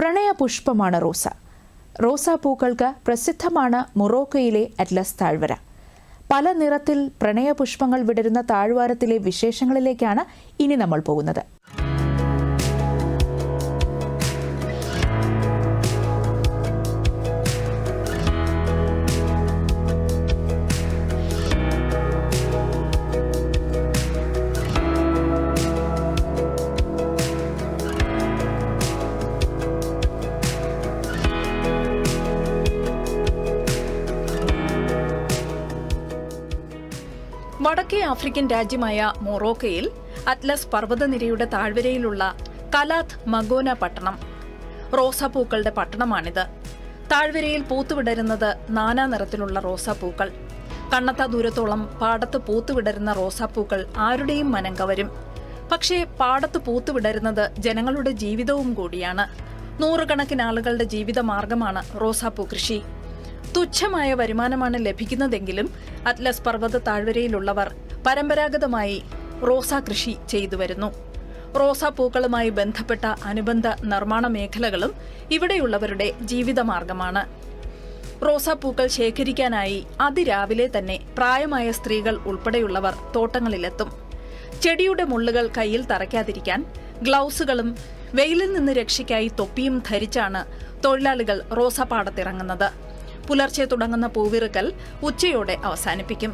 പ്രണയപുഷ്പമാണ് റോസ. റോസാപ്പൂക്കൾക്ക് പ്രസിദ്ധമാണ് മൊറോക്കോയിലെ അറ്റ്ലസ് താഴ്വര. പല നിറത്തിൽ പ്രണയപുഷ്പങ്ങൾ വിടരുന്ന താഴ്വാരത്തിലെ വിശേഷങ്ങളിലേക്കാണ് ഇനി നമ്മൾ പോകുന്നത്. വടക്കേ ആഫ്രിക്കൻ രാജ്യമായ മൊറോക്കയിൽ അറ്റ്ലസ് പർവതനിരയുടെ താഴ്വരയിലുള്ള കലാത്ത് മഗോന പട്ടണം റോസാപ്പൂക്കളുടെ പട്ടണമാണിത്. താഴ്വരയിൽ പൂത്തുവിടരുന്നത് നാനാ നിറത്തിലുള്ള റോസാപ്പൂക്കൾ. കണ്ണത്ത ദൂരത്തോളം പാടത്ത് പൂത്തുവിടരുന്ന റോസാപ്പൂക്കൾ ആരുടെയും മനം കവരും. പക്ഷേ പാടത്ത് പൂത്തുവിടരുന്നത് ജനങ്ങളുടെ ജീവിതവും കൂടിയാണ്. നൂറുകണക്കിന് ആളുകളുടെ ജീവിത മാർഗമാണ് റോസാപ്പൂ കൃഷി. തുച്ഛമായ വരുമാനമാണ് ലഭിക്കുന്നതെങ്കിലും അറ്റ്ലസ് പർവത താഴ്വരയിലുള്ളവർ പരമ്പരാഗതമായി റോസാ കൃഷി ചെയ്തു വരുന്നു. റോസാ പൂക്കളുമായി ബന്ധപ്പെട്ട അനുബന്ധ നിർമ്മാണ മേഖലകളും ഇവിടെയുള്ളവരുടെ ജീവിതമാർഗമാണ്. റോസാപ്പൂക്കൾ ശേഖരിക്കാനായി അതിരാവിലെ തന്നെ പ്രായമായ സ്ത്രീകൾ ഉൾപ്പെടെയുള്ളവർ തോട്ടങ്ങളിലെത്തും. ചെടിയുടെ മുള്ളുകൾ കയ്യിൽ തറയ്ക്കാതിരിക്കാൻ ഗ്ലൗസുകളും വെയിലിൽ നിന്ന് രക്ഷയ്ക്കായി തൊപ്പിയും ധരിച്ചാണ് തൊഴിലാളികൾ റോസാപ്പാടത്തിറങ്ങുന്നത് പുലർച്ചെ തുടങ്ങുന്ന പൂവിറുക്കൽ ഉച്ചയോടെ അവസാനിപ്പിക്കും.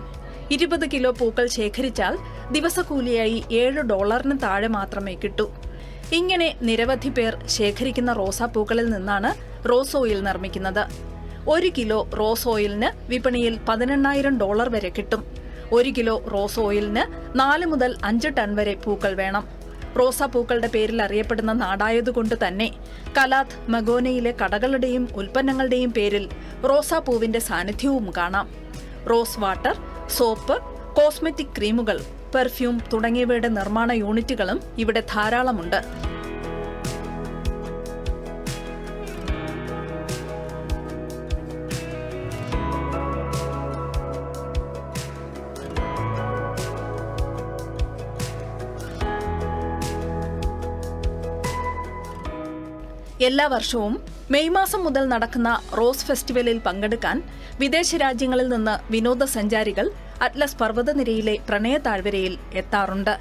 ഇരുപത് കിലോ പൂക്കൾ ശേഖരിച്ചാൽ ദിവസക്കൂലിയായി ഏഴ് ഡോളറിന് താഴെ മാത്രമേ കിട്ടൂ. ഇങ്ങനെ നിരവധി പേർ ശേഖരിക്കുന്ന റോസാപ്പൂക്കളിൽ നിന്നാണ് റോസ് ഓയിൽ നിർമ്മിക്കുന്നത്. ഒരു കിലോ റോസ് ഓയിലിന് വിപണിയിൽ പതിനെണ്ണായിരം ഡോളർ വരെ കിട്ടും. ഒരു കിലോ റോസ് ഓയിലിന് നാല് മുതൽ അഞ്ച് ടൺ വരെ പൂക്കൾ വേണം. റോസാപ്പൂക്കളുടെ പേരിൽ അറിയപ്പെടുന്ന നാടായതുകൊണ്ട് തന്നെ കലാത് മഗോനയിലെ കടകളുടെയും ഉൽപ്പന്നങ്ങളുടെയും പേരിൽ റോസാപ്പൂവിന്റെ സാന്നിധ്യവും കാണാം. റോസ് വാട്ടർ സോപ്പ് കോസ്മെറ്റിക് ക്രീമുകൾ പെർഫ്യൂം തുടങ്ങിയവയുടെ നിർമ്മാണ യൂണിറ്റുകളും ഇവിടെ ധാരാളമുണ്ട്. എല്ലാ വർഷവും മെയ് മാസം മുതൽ നടക്കുന്ന റോസ് ഫെസ്റ്റിവലിൽ പങ്കെടുക്കാൻ വിദേശ രാജ്യങ്ങളിൽ നിന്ന് വിനോദസഞ്ചാരികൾ അറ്റ്ലസ് പർവതനിരയിലെ പ്രണയ താഴ്വരയിൽ എത്താറുണ്ട്.